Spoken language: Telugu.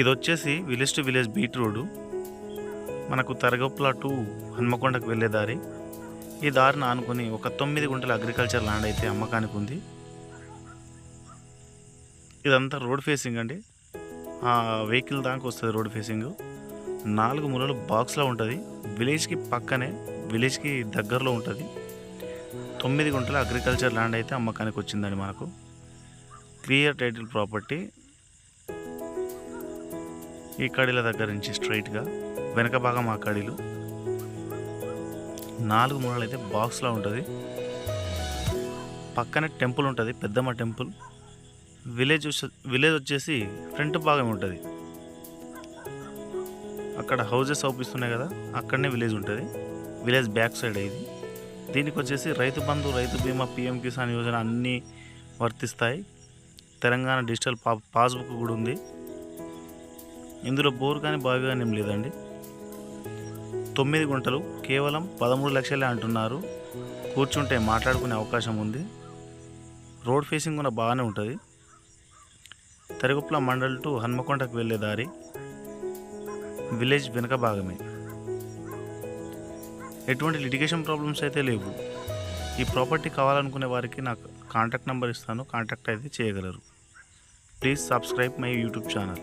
ఇది వచ్చేసి village to village beat road. మనకు తరగప్ల టు హన్మకొండకు వెళ్ళే దారి. ఈ దారిని ఆనుకొని ఒక తొమ్మిది గుంటల అగ్రికల్చర్ ల్యాండ్ అయితే అమ్మకానికి ఉంది. ఇదంతా రోడ్ ఫేసింగ్ అండి. ఆ వెహికల్ దాకా వస్తుంది రోడ్ ఫేసింగ్ నాలుగు మూలలు బాక్స్లో ఉంటుంది. విలేజ్కి పక్కనే విలేజ్కి దగ్గరలో ఉంటుంది. తొమ్మిది గుంటల అగ్రికల్చర్ ల్యాండ్ అయితే అమ్మకానికి వచ్చిందండి మనకు. క్లియర్ టైటిల్ ప్రాపర్టీ ఈ కడీల దగ్గర నుంచి స్ట్రైట్గా వెనక భాగం ఆ కడీలు. నాలుగు మూలలు అయితే బాక్స్లో ఉంటుంది. పక్కనే టెంపుల్ ఉంటుంది పెద్దమ్మ టెంపుల్. విలేజ్ వచ్చే- విలేజ్ వచ్చేసి ఫ్రంట్ భాగం ఉంటుంది. అక్కడ హౌజెస్ అవుపిస్తున్నాయి కదా అక్కడనే విలేజ్ ఉంటుంది. విలేజ్ బ్యాక్ సైడ్ ఇది. దీనికి వచ్చేసి రైతు బంధు రైతు బీమా పిఎం కిసాన్ యోజన అన్నీ వర్తిస్తాయి. తెలంగాణ డిజిటల్ పా పాస్బుక్ కూడా ఉంది. ఇందులో బోర్ కానీ బావి కానీ ఏం లేదండి. తొమ్మిది గుంటలు కేవలం పదమూడు లక్షలే అంటున్నారు. కూర్చుంటే మాట్లాడుకునే అవకాశం ఉంది. రోడ్ ఫేసింగ్ కూడా బాగానే ఉంటుంది. తరిగుప్ల మండల్ టు హన్మకొండకు వెళ్ళే దారి విలేజ్ వెనుక భాగమే. ఎటువంటి లిటిగేషన్ ప్రాబ్లమ్స్ అయితే లేవు. ఈ ప్రాపర్టీ కావాలనుకునే వారికి నాకు కాంటాక్ట్ నెంబర్ ఇస్తాను. కాంటాక్ట్ అయితే చేయగలరు. Please subscribe my YouTube channel.